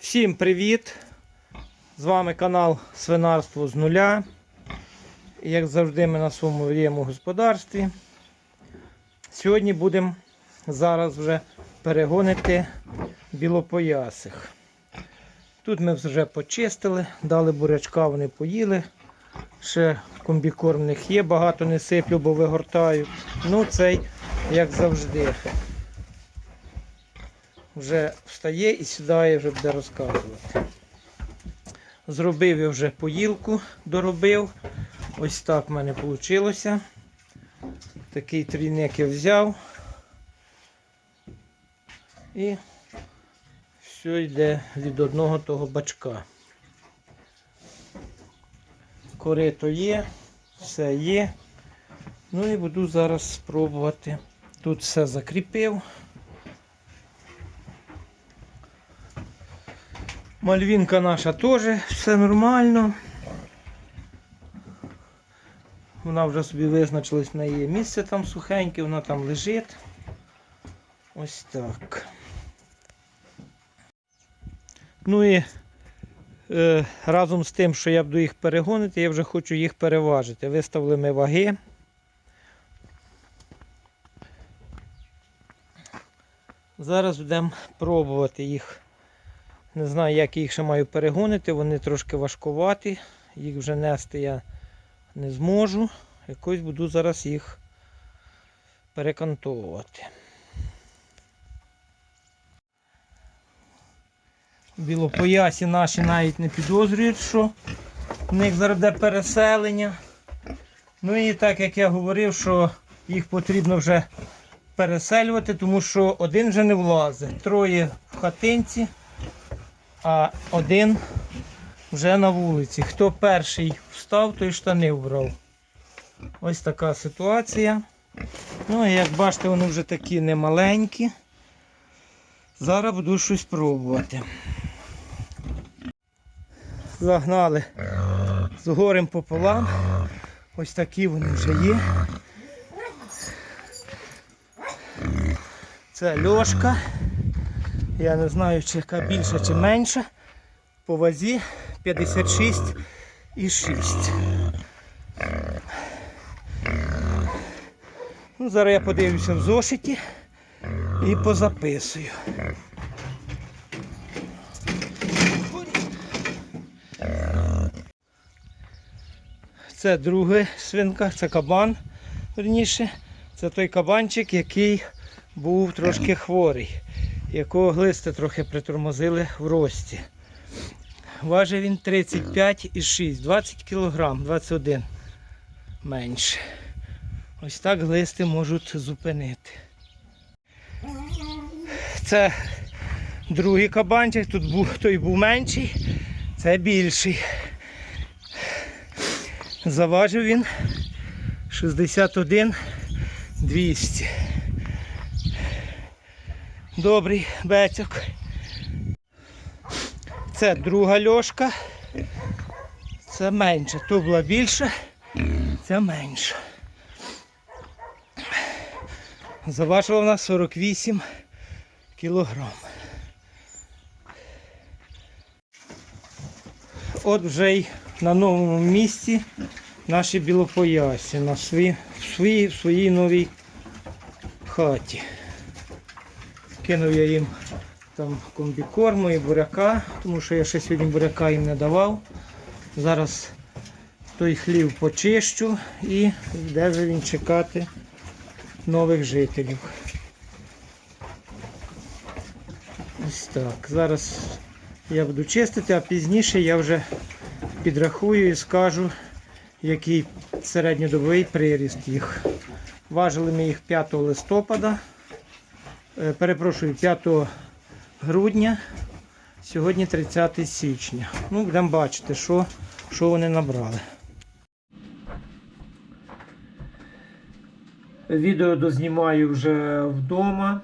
Всім привіт! З вами канал Свинарство з нуля. Як завжди, ми на своєму рівному господарстві. Сьогодні будемо зараз вже перегонити білопоясих. Тут ми вже почистили, дали бурячка, вони поїли. Ще комбікорм в них є, багато не сиплю, бо вигортають. Ну, цей, як завжди, вже встає і сідає, вже буде розказувати. Зробив я вже поїлку, доробив. Ось так в мене вийшло. Такий трійник я взяв. І все йде від одного того бачка. Корито є, все є. Ну і буду зараз спробувати. Тут все закріпив. Мальвінка наша теж все нормально. Вона вже собі визначилась, в неї місце там сухеньке, вона там лежить. Ось так. Ну і е, разом з тим, що я буду їх перегонити, я вже хочу їх переважити. Виставили ми ваги. Зараз будемо пробувати їх. Не знаю, як їх ще маю перегонити, вони трошки важкуваті. Їх вже нести я не зможу. Якось буду зараз їх перекантовувати. Білопоясі наші навіть не підозрюють, що в них зараз буде переселення. Ну і так як я говорив, що їх потрібно вже переселювати, тому що один вже не влазить. Троє в хатинці а один вже на вулиці. Хто перший встав, той штани вбрав. Ось така ситуація. Ну і як бачите, вони вже такі немаленькі. Зараз буду щось пробувати. Загнали з горем пополам. Ось такі вони вже є. Це льошка. Я не знаю, чи яка більша, чи менша. По вазі 56 і 6. Ну, зараз я подивлюся в зошиті і позаписую. Це друга свинка, це кабан. Верніше, це той кабанчик, який був трошки хворий якого глисти трохи притормозили в рості. Важив він 35,6, 20 кг, 21 менше. Ось так глисти можуть зупинити. Це другий кабанчик, тут був, той був менший, це більший. Заважив він 61 200. Добрий бецьок. Це друга льошка. Це менше. То була більша, це менша. Заважила вона 48 кілограм. От вже й на новому місці наші білопоясі на свої, в в своїй новій хаті. Кинув я їм там комбікорму і буряка, тому що я ще сьогодні буряка їм не давав. Зараз той хлів почищу і йде вже він чекати нових жителів. Ось так. Зараз я буду чистити, а пізніше я вже підрахую і скажу, який середньодобовий приріст їх. Важили ми їх 5 листопада. Е, перепрошую, 5 грудня, сьогодні 30 січня. Ну, будемо бачити, що, що вони набрали. Відео дознімаю вже вдома,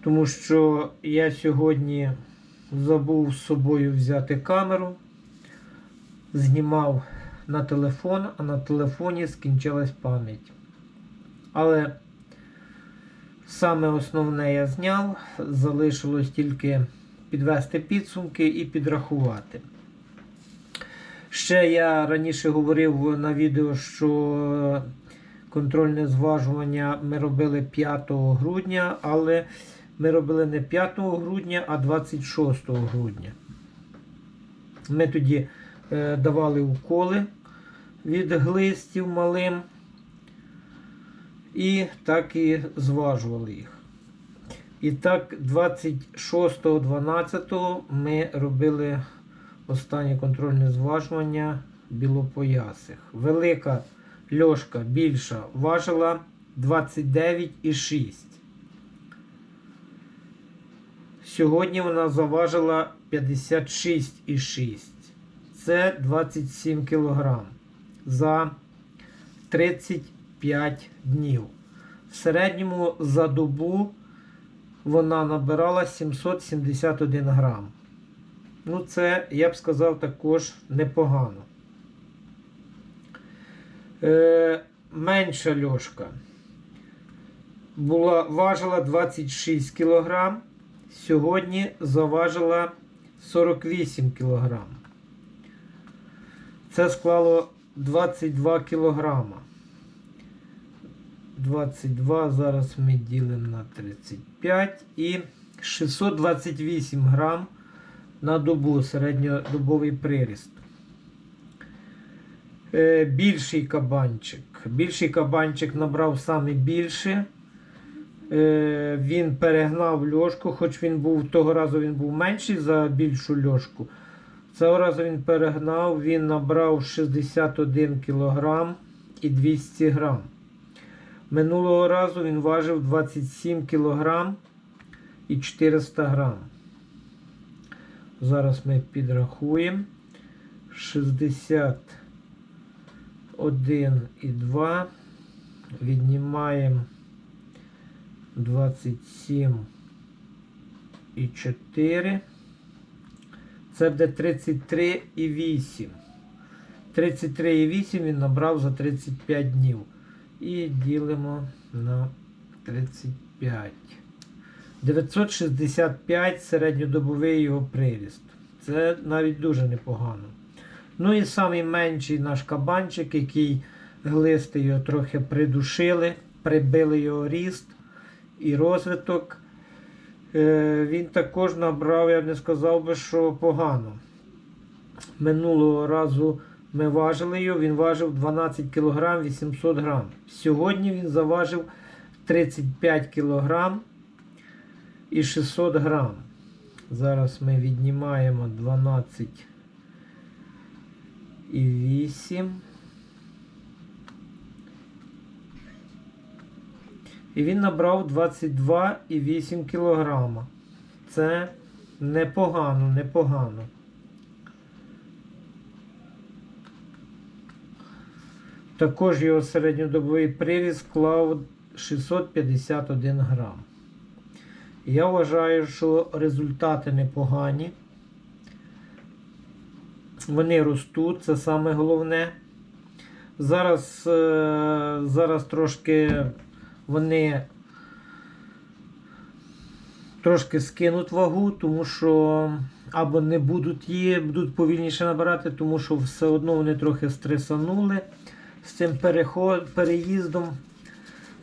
тому що я сьогодні забув з собою взяти камеру, знімав на телефон, а на телефоні скінчилась пам'ять. Але Саме основне я зняв, залишилось тільки підвести підсумки і підрахувати. Ще я раніше говорив на відео, що контрольне зважування ми робили 5 грудня, але ми робили не 5 грудня, а 26 грудня. Ми тоді е, давали уколи від глистів малим і так і зважували їх. І так, 26.12 ми робили останнє контрольне зважування білопоясих. Велика льошка більша важила 29,6. Сьогодні вона заважила 56,6. Це 27 кг за 35 днів. В середньому за добу вона набирала 771 грам. Ну, це, я б сказав, також непогано. Е, менша льошка була, важила 26 кг. Сьогодні заважила 48 кг. Це склало 22 кілограма. 22 зараз ми ділимо на 35 і 628 грам на добу середньодобовий приріст. Е, більший кабанчик. Більший кабанчик набрав саме більше. Е, він перегнав льошку, хоч він був того разу він був менший за більшу льошку. Цього разу він перегнав, він набрав 61 кг і 200 грам. Минулого разу він важив 27 кг і 400 грам. Зараз ми підрахуємо. 61 і 2. Віднімаємо 27 і 4. Це буде 33,8. 33,8 він набрав за 35 днів. І ділимо на 35. 965 середньодобовий його приріст. Це навіть дуже непогано. Ну і самий менший наш кабанчик, який глисти його трохи придушили, прибили його ріст і розвиток. Е, Він також набрав, я б не сказав би, що погано. Минулого разу ми важили його, він важив 12 кг 800 г. Сьогодні він заважив 35 кг і 600 г. Зараз ми віднімаємо 12 і 8. І він набрав 22,8 кг. Це непогано, непогано. Також його середньодобовий приріст склав 651 грам. Я вважаю, що результати непогані. Вони ростуть, це саме головне. Зараз, е, зараз трошки вони трошки скинуть вагу, тому що або не будуть її, будуть повільніше набирати, тому що все одно вони трохи стресанули з цим переход, переїздом.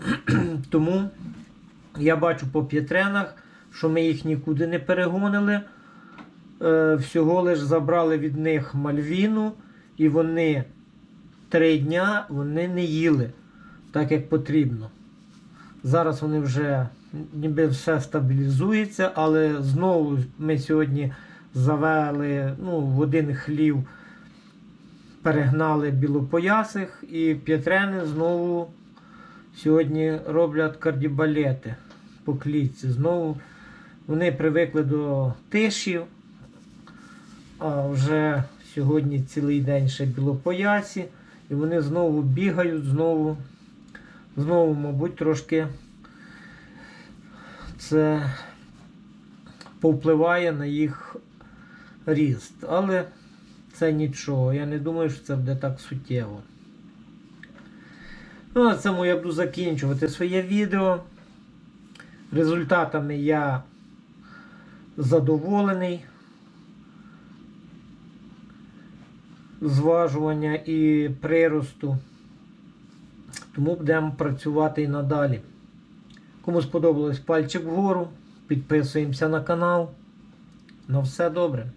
тому я бачу по п'єтренах, що ми їх нікуди не перегонили. Е, всього лиш забрали від них мальвіну, і вони три дня вони не їли так, як потрібно. Зараз вони вже ніби все стабілізується, але знову ми сьогодні завели ну, в один хлів, перегнали білопоясих і п'ятрени знову сьогодні роблять кардібалети по клітці. Знову вони привикли до тишів, а вже сьогодні цілий день ще білопоясі, і вони знову бігають, знову, знову, мабуть, трошки це повпливає на їх ріст. Але це нічого. Я не думаю, що це буде так суттєво. Ну, на цьому я буду закінчувати своє відео. Результатами я задоволений. Зважування і приросту. Тому будемо працювати і надалі. Кому сподобалось пальчик вгору, підписуємося на канал. На все добре.